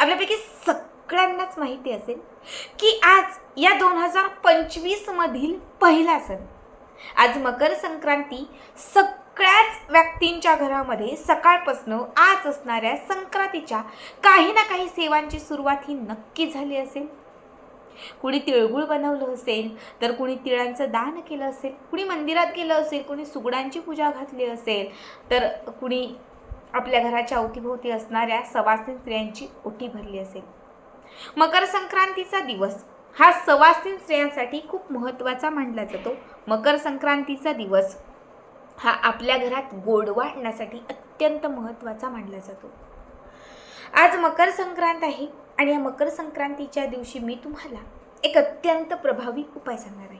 आपल्यापैकी सगळ्यांनाच माहिती असेल की आज या दोन हजार पंचवीसमधील पहिला सण. आज मकर संक्रांती सगळ्याच व्यक्तींच्या घरामध्ये सकाळपासनं आज असणाऱ्या संक्रांतीच्या काही ना काही सेवांची सुरुवात ही नक्की झाली असेल. कुणी तिळगुळ बनवलं असेल तर कुणी तिळांचं दान केलं असेल कुणी मंदिरात गेलं असेल कुणी सुगडांची पूजा घातली असेल तर कुणी आपल्या घराच्या अवतीभोवती असणाऱ्या सवासीन स्त्रियांची ओटी भरली असेल. मकर संक्रांतीचा दिवस. हा सवासीन स्त्रियांसाठी खूप महत्त्वाचा मानला जातो. मकर संक्रांतीचा दिवस हा आपल्या घरात गोडवा आणण्यासाठी अत्यंत महत्त्वाचा मानला जातो. आज मकर संक्रांत आहे आणि या मकर संक्रांतीच्या दिवशी मी तुम्हाला एक अत्यंत प्रभावी उपाय सांगणार आहे.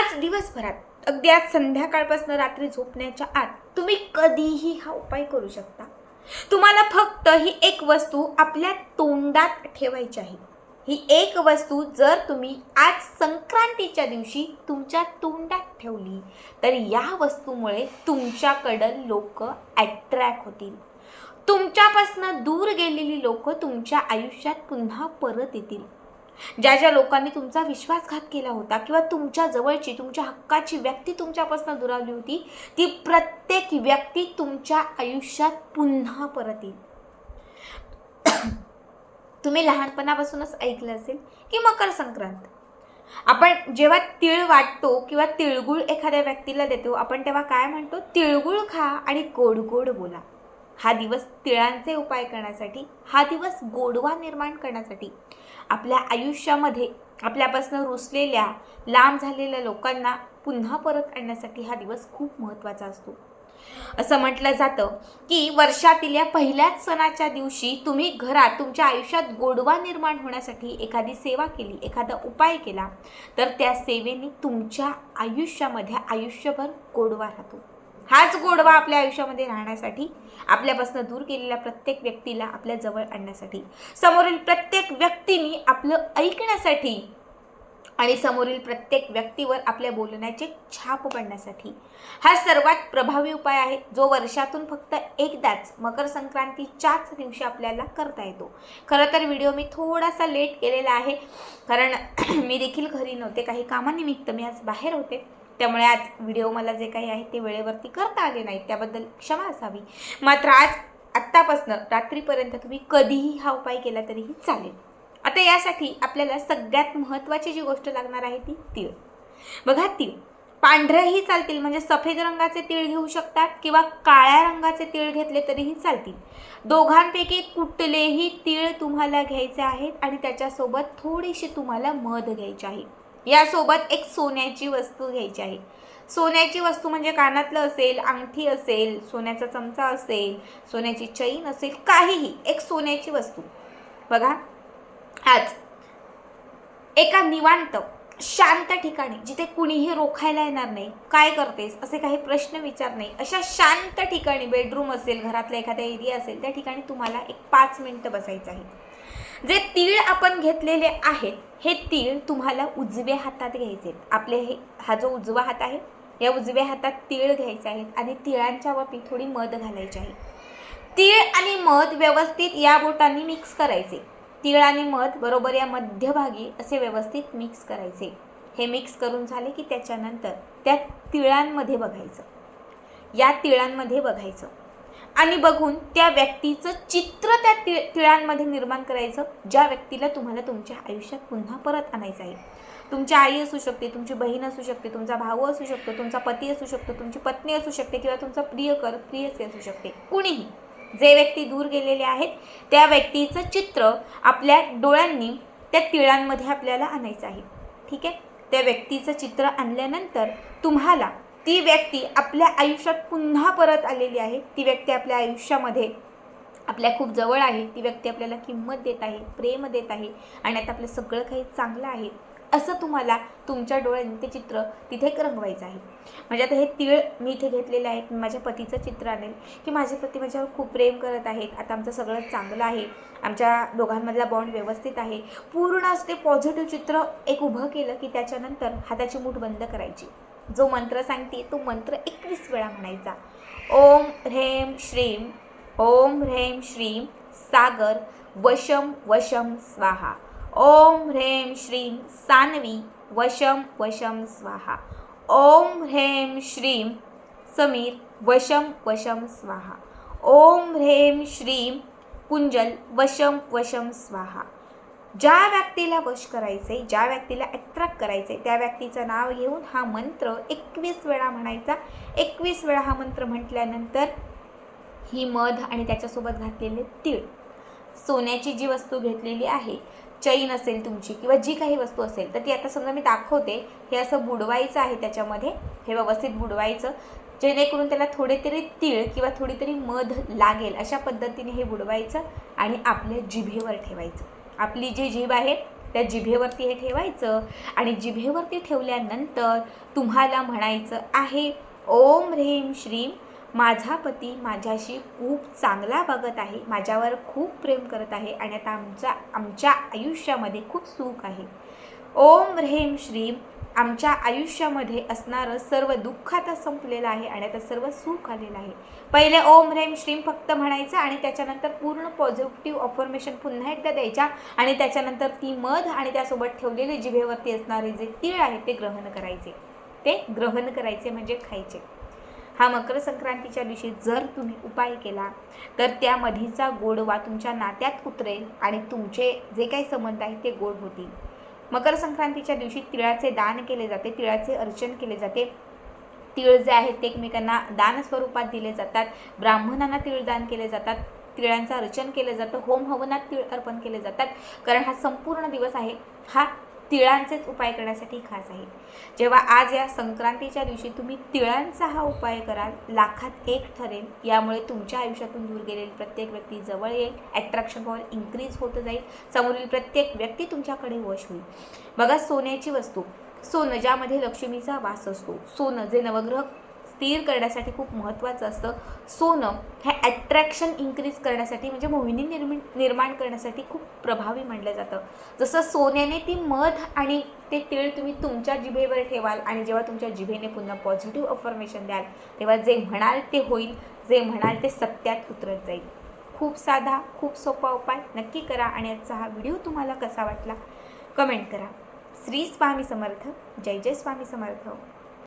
आज दिवसभरात अगदी आज संध्याकाळपासून रात्री झोपण्याच्या आत तुम्ही कधीही हा उपाय करू शकता. तुम्हाला फक्त ही एक वस्तू आपल्या तोंडात ठेवायची आहे. ही एक वस्तू जर तुम्ही आज संक्रांतीच्या दिवशी तुमच्या तोंडात ठेवली तर या वस्तूमुळे तुमच्याकडं लोक ॲट्रॅक्ट होतील. तुमच्यापासनं दूर गेलेली लोक तुमच्या आयुष्यात पुन्हा परत येतील. ज्या ज्या लोकांनी तुमचा विश्वासघात केला होता किंवा तुमच्या जवळची तुमच्या हक्काची व्यक्ती तुमच्यापासून दुरावली होती ती प्रत्येक व्यक्ती तुमच्या आयुष्यात पुन्हा परत येईल. तुम्ही लहानपणापासूनच ऐकलं असेल की मकर संक्रांत. आपण जेव्हा तिळ वाटतो किंवा तिळगुळ एखाद्या व्यक्तीला देतो आपण तेव्हा काय म्हणतो? तिळगुळ खा आणि गोड गोड बोला. हा दिवस तिळांचे उपाय करण्यासाठी हा दिवस गोडवा निर्माण करण्यासाठी. आपल्या आयुष्यामध्ये आपल्यापासून रुसलेल्या लांब झालेल्या लोकांना पुन्हा परत आणण्यासाठी हा दिवस खूप महत्त्वाचा असतो. असं म्हटलं जातं की वर्षातील या पहिल्याच सणाच्या दिवशी तुम्ही घरात तुमच्या आयुष्यात गोडवा निर्माण होण्यासाठी एखादी सेवा केली एखादा उपाय केला तर त्या सेवेने तुमच्या आयुष्यामध्ये आयुष्यभर गोडवा राहतो. हाच गोडवा आपल्या आयुष्यामध्ये राहण्यासाठी आपल्यापासून दूर केलेल्या प्रत्येक व्यक्तीला आपल्या जवळ आणण्यासाठी समोरील प्रत्येक व्यक्तीने आपलं ऐकण्यासाठी आणि समोरील प्रत्येक व्यक्तीवर आपल्या बोलण्याचे छाप पडण्यासाठी हा सर्वात प्रभावी उपाय आहे जो वर्षातून फक्त एकदाच मकर संक्रांतीच्याच दिवशी आपल्याला करता येतो. खरं तर व्हिडिओ मी थोडासा लेट केलेला आहे कारण मी देखील घरी नव्हते काही कामानिमित्त मी आज बाहेर होते. त्यामुळे आज व्हिडिओ मला जे काही आहे ते वेळेवरती करता आले नाहीत त्याबद्दल क्षमा असावी. मात्र आज आत्तापासनं रात्रीपर्यंत तुम्ही कधीही हा उपाय केला तरीही चालेल. आता यासाठी आपल्याला सगळ्यात महत्त्वाची जी गोष्ट लागणार आहे ती तीळ. बघा तीळ. पांढरेही चालतील म्हणजे सफेद रंगाचे तीळ घेऊ शकतात किंवा काळ्या रंगाचे तीळ घेतले तरीही चालतील. दोघांपैकी कुठलेही तीळ तुम्हाला घ्यायचे आहेत आणि त्याच्यासोबत थोडीशी तुम्हाला मध घ्यायची आहे. यासोबत एक सोन्याची वस्तू घ्यायची आहे. सोन्याची वस्तू म्हणजे कानातलं असेल अंगठी असेल सोन्याचा चमचा असेल सोन्याची चैन असेल काहीही एक सोन्याची वस्तू. बघा आज एका निवांत शांत ठिकाणी जिथे कुणीही रोखायला येणार नाही काय करतेस असे काही प्रश्न विचार नाही अशा शांत ठिकाणी बेडरूम असेल घरातला एखादा एरिया असेल त्या ठिकाणी तुम्हाला एक पाच मिनटं बसायचं आहे. जे तीळ आपण घेतलेले आहेत हे तीळ तुम्हाला उजव्या हातात घ्यायचे आहेत. आपले हे हा जो उजवा हात आहे या उजव्या हातात तीळ घ्यायचे आहेत आणि तिळांच्या वरती थोडी मध घालायची आहे. तीळ आणि मध व्यवस्थित या बोटांनी मिक्स करायचे. तीळ आणि मध बरोबर या मध्यभागी असे व्यवस्थित मिक्स करायचे. हे मिक्स करून झाले की त्याच्यानंतर त्या तिळांमध्ये बघायचं. या तिळांमध्ये बघायचं. आणि बघून त्या व्यक्तीचं चित्र त्या ति तिळांमध्ये निर्माण करायचं ज्या व्यक्तीला तुम्हाला तुमच्या आयुष्यात पुन्हा परत आणायचं आहे. तुमची आई असू शकते तुमची बहीण असू शकते तुमचा भाऊ असू शकतो तुमचा पती असू शकतो तुमची पत्नी असू शकते किंवा तुमचा प्रियकर प्रियसी असू शकते. कुणीही. जे व्यक्ती दूर गेलेले आहेत त्या व्यक्तीचं चित्र आपल्या डोळ्यांनी त्या तिळांमध्ये आपल्याला आणायचं आहे. ठीक आहे? त्या व्यक्तीचं चित्र आणल्यानंतर तुम्हाला ती व्यक्ती आपल्या आयुष्यात पुन्हा परत आलेली आहे. ती व्यक्ती आपल्या आयुष्यामध्ये आपल्या खूप जवळ आहे. ती व्यक्ती आपल्याला किंमत देत आहे प्रेम देत आहे आणि आता आपलं सगळं काही चांगलं आहे असं तुम्हाला तुमच्या डोळ्यांनी ते चित्र तिथे एक रंगवायचं आहे. म्हणजे आता हे तीळ मी इथे घेतलेले आहेत मी माझ्या पतीचं चित्र आणेल की माझे पती माझ्यावर खूप प्रेम करत आहेत. आता आमचं सगळं चांगलं आहे. आमच्या दोघांमधला बॉन्ड व्यवस्थित आहे. पूर्ण असं ते पॉझिटिव्ह चित्र एक उभं केलं की त्याच्यानंतर हाताची मूठ बंद करायची. जो मंत्र सांगते तो मंत्र एकवीस वेळा म्हणायचा. ओम ह्रेम श्रीम ओम ह्रेम श्रीम सागर वशम वशम स्वाहा. ओम ह्रेम श्रीम सानवी वशम वशम स्वाहा. ओम ह्रेम श्रीम समीर वशम वशम स्वाहा. ओम ह्रेम श्रीम कुंजल वशम वशम स्वाहा. ज्या व्यक्तीला वश करायचे ज्या व्यक्तीला अट्रॅक्ट करायचे त्या व्यक्तीचं नाव घेऊन हा मंत्र एकवीस वेळा म्हणायचा. एकवीस वेळा हा मंत्र म्हटल्यानंतर ही मध आणि त्याच्यासोबत घातलेले तीळ. सोन्याची जी वस्तू घेतलेली आहे चैन असेल तुमची किंवा जी काही वस्तू असेल तर ती आता समजा मी दाखवते. हे असं बुडवायचं आहे त्याच्यामध्ये. हे व्यवस्थित बुडवायचं. जेणेकरून त्याला थोडे तरी तीळ किंवा थोडी तरी मध लागेल अशा पद्धतीने हे बुडवायचं आणि आपल्या जिभेवर ठेवायचं. आपली जी जीभ आहे त्या जिभेवरती हे ठेवायचं. आणि जिभेवरती ठेवल्यानंतर तुम्हाला म्हणायचं आहे ओम ह्रीम श्रीम माझा पती माझ्याशी खूप चांगला बघत आहे माझ्यावर खूप प्रेम करत आहे आणि आता आमचा आमच्या आयुष्यामध्ये खूप सुख आहे. ओम ह्रीम श्रीम आमच्या आयुष्यामध्ये असणारं सर्व दुःख आता संपलेलं आहे आणि आता सर्व सुख आलेलं आहे. पहिले ओम रेम श्रीम फक्त म्हणायचं आणि त्याच्यानंतर पूर्ण पॉझिटिव्ह अफॉर्मेशन पुन्हा एकदा द्यायच्या आणि त्याच्यानंतर ती मध आणि त्यासोबत ठेवलेले जिभेवरती असणारे जे तीळ आहेत ते ग्रहण करायचे. ते ग्रहण करायचे म्हणजे खायचे. हा मकर संक्रांतीच्या दिवशी जर तुम्ही उपाय केला तर त्या मधीचा गोडवा तुमच्या नात्यात उतरेल आणि तुमचे जे काही संबंध आहेत ते गोड होतील. मकर संक्रांतीच्या दिवशी तिळाचे दान केले जाते तिळाचे अर्चन केले जाते. तिळ जे आहेत ते एकमेकांना दान स्वरूपात दिले जातात. ब्राह्मणांना तिळ दान केले जातात. तिळांचं अर्चन केलं जातं. होम हवनात तिळ अर्पण केले जातात. कारण हा संपूर्ण दिवस आहे. हा तिळांचेच उपाय करण्यासाठी खास आहेत जेव्हा आज या संक्रांतीच्या दिवशी तुम्ही तिळांचा हा उपाय कराल लाखात एक ठरेल. यामुळे तुमच्या आयुष्यातून दूर गेलेली प्रत्येक व्यक्ती जवळ येईल ॲट्रॅक्शन पॉवर इन्क्रीज होत जाईल. समोरील प्रत्येक व्यक्ती तुमच्याकडे वश होईल. बघा सोन्याची वस्तू. सोनं ज्यामध्ये लक्ष्मीचा वास असतो. सोनं जे नवग्रह स्थिर करण्यासाठी खूप महत्त्वाचं असतं. सोनं हे ॲट्रॅक्शन इन्क्रीज करण्यासाठी म्हणजे मोहिनी निर्मि निर्माण करण्यासाठी खूप प्रभावी मानलं जातं. जसं सोन्याने ती मध आणि ते तीळ तुम्ही तुमच्या जिभेवर ठेवाल आणि जेव्हा तुमच्या जिभेने पुन्हा पॉझिटिव्ह अफर्मेशन द्याल तेव्हा जे म्हणाल ते होईल जे म्हणाल ते सत्यात उतरत जाईल. खूप साधा खूप सोपा उपाय नक्की करा आणि आजचा हा व्हिडिओ तुम्हाला कसा वाटला कमेंट करा. श्री स्वामी समर्थ. जय जय स्वामी समर्थ.